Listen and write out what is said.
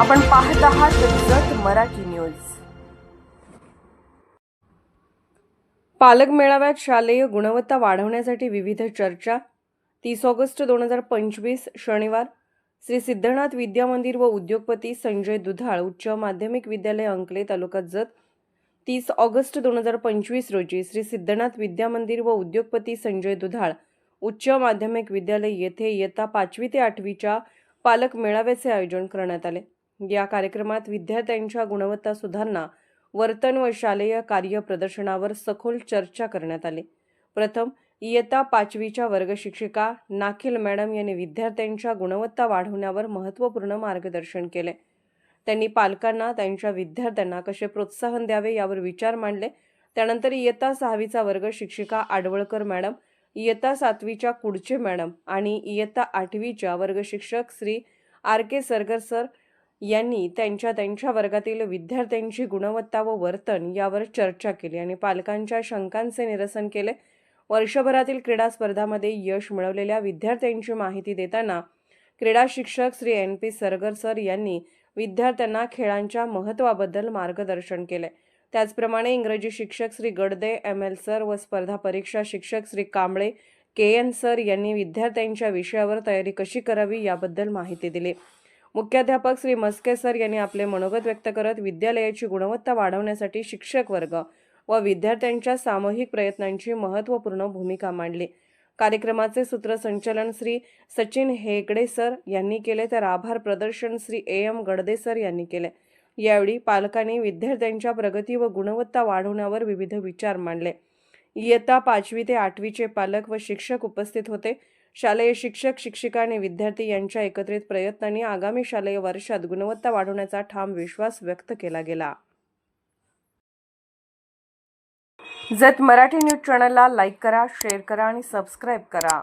आपण पाहत आहात जत मराठी न्यूज. पालक मेळाव्यात शालेय गुणवत्ता वाढवण्यासाठी विविध चर्चा. तीस ऑगस्ट दोन हजार पंचवीस शनिवार. श्री सिद्धनाथ विद्या मंदिर व उद्योगपती संजय दुधाळ उच्च माध्यमिक विद्यालय अंकले तालुका जत. तीस ऑगस्ट दोन हजार पंचवीस रोजी श्री सिद्धनाथ विद्या मंदिर व उद्योगपती संजय दुधाळ उच्च माध्यमिक विद्यालय येथे इयत्ता पाचवी ते आठवीच्या पालक मेळाव्याचे आयोजन करण्यात आले. या कार्यक्रमात विद्यार्थ्यांच्या गुणवत्ता सुधारणा वर्तन व शालेय कार्य प्रदर्शनावर सखोल चर्चा करण्यात आली. प्रथम इयत्ता पाचवीच्या वर्गशिक्षिका नाखिल मॅडम यांनी विद्यार्थ्यांच्या गुणवत्ता वाढवण्यावर महत्त्वपूर्ण मार्गदर्शन केले. त्यांनी पालकांना त्यांच्या विद्यार्थ्यांना कसे प्रोत्साहन द्यावे यावर विचार मांडले. त्यानंतर इयत्ता सहावीचा वर्ग शिक्षिका आडवळकर मॅडम इयत्ता सातवीच्या कुडचे मॅडम आणि इयत्ता आठवीच्या वर्ग शिक्षक Shri R K Sargar sir यांनी त्यांच्या त्यांच्या वर्गातील विद्यार्थ्यांची गुणवत्ता व वर्तन यावर चर्चा केली आणि पालकांच्या शंकांचे निरसन केले. वर्षभरातील क्रीडा स्पर्धामध्ये यश मिळवलेल्या विद्यार्थ्यांची माहिती देताना क्रीडा शिक्षक Shri N P Sargar sir यांनी विद्यार्थ्यांना खेळांच्या महत्त्वाबद्दल मार्गदर्शन केले. त्याचप्रमाणे इंग्रजी शिक्षक Shri Gadade M L sir व स्पर्धा परीक्षा शिक्षक Shri Kamble K N sir यांनी विद्यार्थ्यांच्या विषयावर तयारी कशी करावी याबद्दल माहिती दिली. मुख्याध्यापक श्री मस्के सर यांनी आपले मनोगत व्यक्त करत विद्यालयाची गुणवत्ता वाढवण्यासाठी शिक्षक वर्ग व विद्यार्थ्यांच्या सामूहिक प्रयत्नांची महत्त्वपूर्ण भूमिका मांडली. कार्यक्रमाचे सूत्रसंचालन श्री सचिन हेगडे सर यांनी केले तर आभार प्रदर्शन Shri A M Gadade sir यांनी केले. यावेळी पालकांनी विद्यार्थ्यांच्या प्रगती व गुणवत्ता वाढवण्यावर विविध विचार मांडले. इयत्ता पाचवी ते आठवीचे पालक व शिक्षक उपस्थित होते. शालेय शिक्षक शिक्षिका आणि विद्यार्थी यांच्या एकत्रित प्रयत्नांनी आगामी शालेय वर्षात गुणवत्ता वाढवण्याचा ठाम विश्वास व्यक्त केला गेला. जत मराठी न्यूज चॅनलला लाईक करा शेअर करा आणि सबस्क्राईब करा.